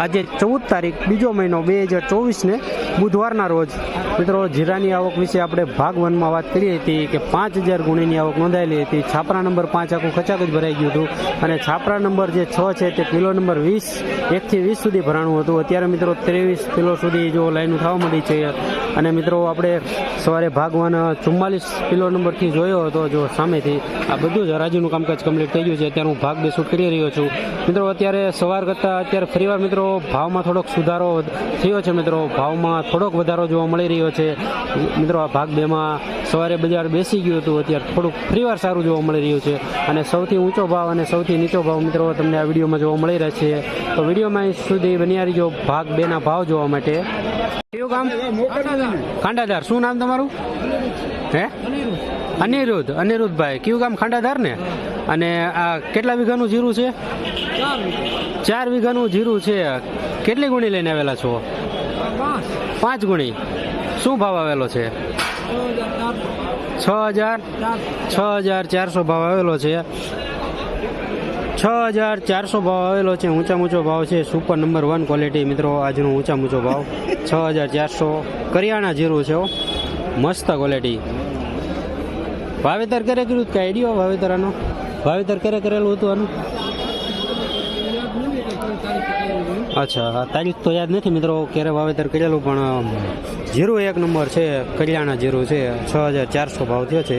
આજે ચૌદ તારીખ, બીજો મહિનો, બે હજાર ચોવીસને બુધવારના રોજ. મિત્રો, જીરાની આવક વિશે આપણે ભાગ વનમાં વાત કરી હતી કે પાંચ હજાર ગુણીની આવક નોંધાયેલી હતી. છાપરા નંબર પાંચ આખું ખચાક જ ભરાઈ ગયું હતું. અને છાપરા નંબર જે છ છે તે કિલો નંબર વીસ, એકથી વીસ સુધી ભરાણું હતું. અત્યારે મિત્રો ત્રેવીસ કિલો સુધી જો લાઈનો થવા મળી છે. અને મિત્રો, આપણે સવારે ભાગવાન ચુમ્માલીસ કિલો નંબરથી જોયો હતો જો સામેથી. આ બધું જ હરાજીનું કામકાજ કમ્પ્લીટ થઈ ગયું છે. અત્યારે હું ભાગ બે કરી રહ્યો છું. મિત્રો, અત્યારે સવાર કરતાં અત્યારે ફરીવાર મિત્રો ભાવમાં થોડોક સુધારો થયો છે મિત્રો. ભાવમાં થોડોક વધારો જોવા મળી રહ્યો છે. મિત્રો આ ભાગ બેમાં સવારે બજાર બેસી ગયું હતું. અત્યારે થોડુંક ફરીવાર સારું જોવા મળી રહ્યું છે. અને સૌથી ઊંચો ભાવ અને સૌથી નીચો ભાવ મિત્રો તમને આ વિડીયોમાં જોવા મળી રહ્યા છે તો વિડીયોમાં અહીં સુધી બન્યા રહીજો ભાગ બેના ભાવ જોવા માટે. કયું ગામ? ખાંડાધાર શું નામ તમારું? હે? અનિરુદ્ધ, અનિરુદ્ધભાઈ, કયું ગામ? ખાંડાધાર ને? અને આ કેટલા વીઘાનું જીરું છે? ચાર વીઘાનું જીરું છે. કેટલી ગુણી લઈને આવેલા છો? પાંચ ગુણી. શું ભાવ આવેલો છે? છ હજાર. છ હજાર ચારસો ભાવ આવેલો છે. છ હજાર ચારસો ભાવ આવેલો છે. ઊંચા ઊંચો ભાવ છે. સુપર નંબર વન ક્વોલિટી મિત્રો, આજનો ઊંચા ઊંચો ભાવ. છ હજાર ચારસો કરિયાણા જીરું છે મસ્ત ક્વોલિટી. વાવેતર કરે કર્યું કે આઈડિયો વાવેતર આનો વાવેતર કરે કરેલું હતું આનું અચ્છા તારીખ તો યાદ નથી મિત્રો ક્યારે વાવેતર કરેલું પણ જીરું એક નંબર છે કરિયાણા જીરું છે છ હજાર ચારસો ભાવ થયો છે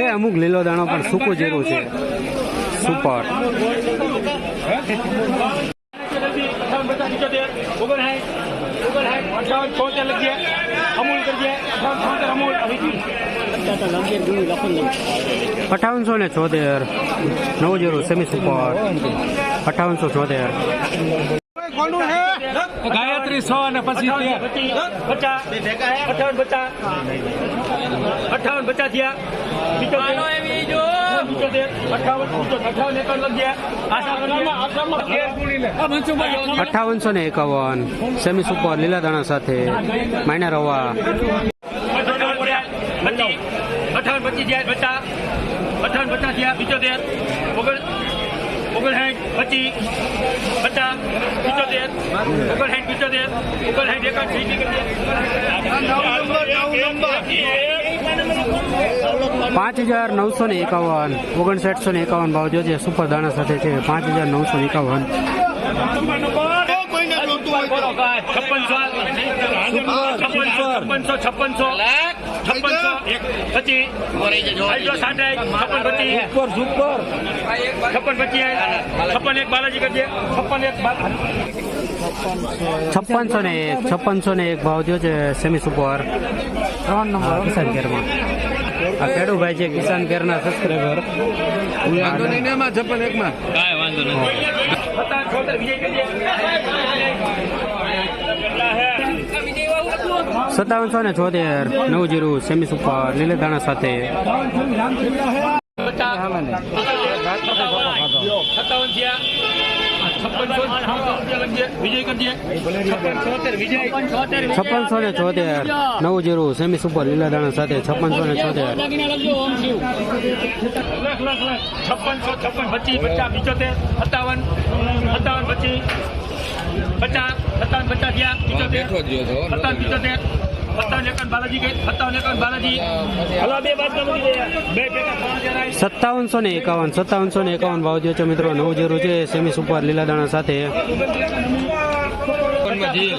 છે અમુક લીલો દાણો પણ સૂકું જીરું છે સુપર. અઠાવનસો ને છોતેર. નવ જીરો સેમી સુપર. અઠાવનસો છોતેર. ગાયત્રી સો અને પછી પચાસ અઠાવન પચાસ અઠાવન પચાસ થયા અઠાવનસો ને એકાવન સેમી સુપર લીલા દાણા સાથે માઇનર હવા અઠાવન પચીસ થયા પચાસ અઠાવન પચાસ થયા પિત્તોતેર ઓગણ ઓગણસાઠ પચીસ પચાસ પિત્તોતેર ઓગણસાઠ પિત્તોતેર ઓગણસાઠ એકાવન પાંચ હજાર નવસો ને એકાવન ઓગણસાઠસો ને એકાવન ભાવ જો છે સુપર દાણા સાથે છે પાંચ હજાર નવસો ને એકાવન છપ્પનસો છપ્પનસો છપ્પનસો પચીસ સાઠ છપ્પન પચીસ છપ્પન એક બાલાજી કરજે છપ્પન એક છપ્પનસો ને એક છપ્પનસો ને એક ભાવ થયો છે સેમી સુપર. ત્રણ નંબર. કિસાન કેરમાં. આ ખેડૂભાઈ છે કિસાન કેરના સબસ્ક્રાઈબર વાંધો નહીં ને એમાં છપ્પન એકમાં. કાંઈ વાંધો નહીં. સત્તાવનસો ને છોતેર નવ જીરું સેમી સુપર લીલે દાણા સાથે સત્તાવન થયા છપ્પનસો ને છોતેર નવ જીરું સેમી સુપર લીલા દાણા સાથે છપ્પનસો ને છોતેર છપ્પનસો છપ્પન પચીસ પચાસ પિચોતેર સત્તાવન સત્તાવન પચીસ પચાસ સત્તાવન પચાસ થયા પિચોતેર સત્તાવન પિચોતેર સત્તાવન એકાવન બાલાજી સત્તાવન એકાવન બાલાજી હલો બે બાદ બે. સત્તાવનસો ને એકાવન, સત્તાવનસો ને એકાવન ભાવ થયો છે મિત્રો. નવ જીરું છે, સેમી સુપર લીલા દાણા સાથે. છવ્વીસ છવ્વીસ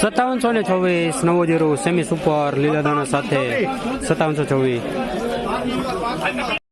સત્તાવનસો ને છવ્વીસ, નવો જીરો, સેમી સુપર લીલા દાણા સાથે. સત્તાવનસો ચોવીસ